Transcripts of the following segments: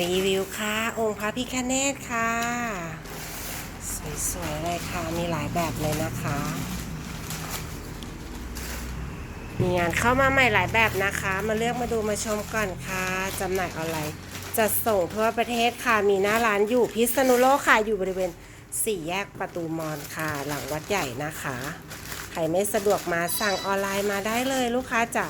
รีวิวค่ะ องค์พระพิคเนตค่ะ สวยๆเลยค่ะ มีหลายแบบเลยนะคะ มีงานเข้ามาใหม่หลายแบบนะคะ มาเลือกมาดูมาชมก่อนค่ะจำหน่ายออนไลน์จัดส่งทั่วประเทศค่ะ มีหน้าร้านอยู่พิษณุโลกค่ะ อยู่บริเวณสี่แยกประตูมอนค่ะ หลังวัดใหญ่นะคะ ใครไม่สะดวกมาสั่งออนไลน์มาได้เลยลูกค้าจ๋า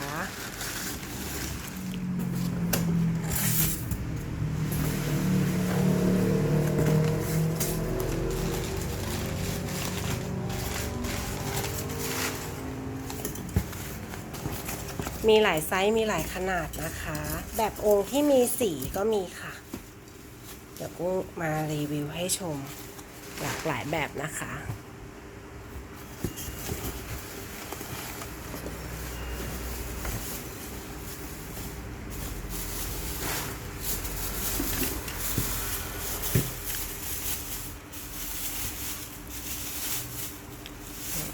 มีหลายไซส์มีหลายขนาดนะคะ แบบองค์ที่มีสีก็มีค่ะ เดี๋ยวกุ้งมารีวิวให้ชม หลากหลายแบบนะคะ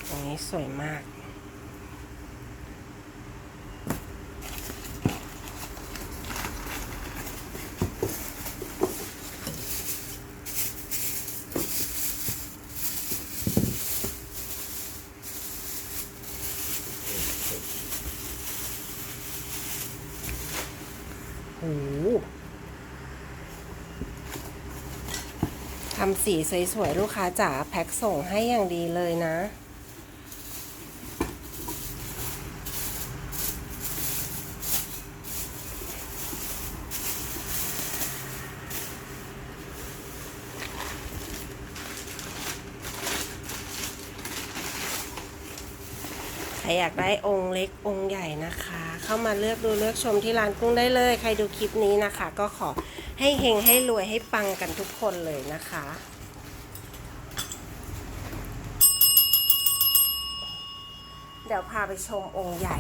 ตรงนี้สวยมาก โอ้โหทำสีสวยๆ ลูกค้าจ๋าแพ็คส่งให้อย่างดีเลยนะ รอยากได้องค์เล็กองค์ใหญ่นะคะ เข้ามาเลือกดูเลือกชมที่ร้านกุ้งได้เลย ใครดูคลิปนี้นะคะ ก็ขอให้เฮงให้รวยให้ปังกันทุกคนเลยนะคะเดี๋ยวพาไปชมองค์ใหญ่